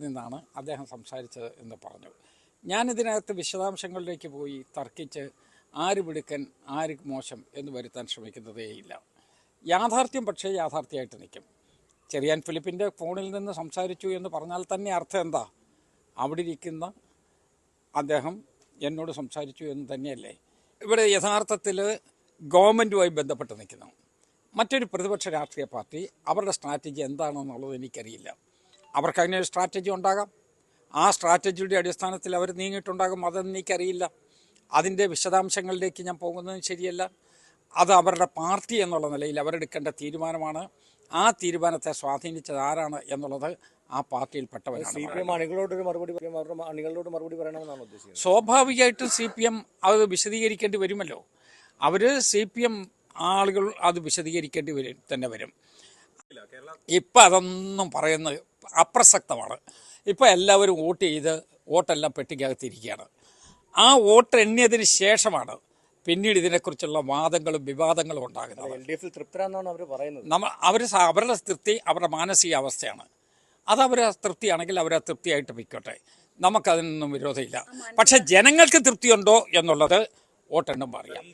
നിന്നാണ് അദ്ദേഹം സംസാരിച്ചത് എന്ന് പറഞ്ഞു. ഞാനിതിനകത്ത് വിശദാംശങ്ങളിലേക്ക് പോയി തർക്കിച്ച് ആര് മിടുക്കൻ ആര് മോശം എന്ന് വരുത്താൻ ശ്രമിക്കുന്നതേയില്ല യാഥാർത്ഥ്യം പക്ഷേ യാഥാർത്ഥ്യമായിട്ട് നിൽക്കും. ചെറിയാൻ ഫിലിപ്പിന്റെ ഫോണിൽ നിന്ന് സംസാരിച്ചു എന്ന് പറഞ്ഞാൽ തന്നെ അർത്ഥം എന്താ? അവിടെ ഇരിക്കുന്ന അദ്ദേഹം എന്നോട് സംസാരിച്ചു എന്ന് തന്നെയല്ലേ? ഇവിടെ യഥാർത്ഥത്തിൽ ഗവൺമെന്റുമായി ബന്ധപ്പെട്ട് നിൽക്കുന്നു. മറ്റൊരു പ്രതിപക്ഷ രാഷ്ട്രീയ പാർട്ടി അവരുടെ സ്ട്രാറ്റജി എന്താണെന്നുള്ളത് എനിക്കറിയില്ല. അവർക്ക് അതിനൊരു സ്ട്രാറ്റജി ഉണ്ടാകാം. ആ സ്ട്രാറ്റജിയുടെ അടിസ്ഥാനത്തിൽ അവർ നീങ്ങിയിട്ടുണ്ടാകും. അതൊന്നും എനിക്കറിയില്ല. അതിന്റെ വിശദാംശങ്ങളിലേക്ക് ഞാൻ പോകുന്നത് ശരിയല്ല. അത് അവരുടെ പാർട്ടി എന്നുള്ള നിലയിൽ അവരെടുക്കേണ്ട തീരുമാനമാണ്. ആ തീരുമാനത്തെ സ്വാധീനിച്ചത് ആരാണ് എന്നുള്ളത് ആ പാർട്ടിയിൽപ്പെട്ടവരാണ് സി പി എം അണികളോടൊരു മറുപടി അണികളോട് മറുപടി പറയണമെന്നാണ് ഉദ്ദേശിക്കുന്നത്. സ്വാഭാവികമായിട്ടും സി പി എം അത് വിശദീകരിക്കേണ്ടി വരുമല്ലോ. അവർ സി പി എം ആളുകൾ അത് വിശദീകരിക്കേണ്ടി വരും തന്നെ വരും. ഇപ്പം അതൊന്നും പറയുന്നത് അപ്രസക്തമാണ്. ഇപ്പോൾ എല്ലാവരും വോട്ട് ചെയ്ത് വോട്ടെല്ലാം പെട്ടിക്കകത്തിരിക്കുകയാണ്. ആ വോട്ട് എണ്ണിയതിന് ശേഷമാണ് പിന്നീട് ഇതിനെക്കുറിച്ചുള്ള വാദങ്ങളും വിവാദങ്ങളും ഉണ്ടാകുന്നത്. എൽ ഡി എഫിൽ തൃപ്തരാന്നാണ് അവർ പറയുന്നത്. നമ്മൾ അവർ അവരുടെ തൃപ്തി അവരുടെ മാനസികാവസ്ഥയാണ്. അത് അവർ തൃപ്തിയാണെങ്കിൽ അവർ തൃപ്തിയായിട്ട് പൊയ്ക്കോട്ടെ നമുക്കതിനൊന്നും വിരോധമില്ല. പക്ഷെ ജനങ്ങൾക്ക് തൃപ്തിയുണ്ടോ എന്നുള്ളത് വോട്ടെണ്ണുമ്പോൾ അറിയാം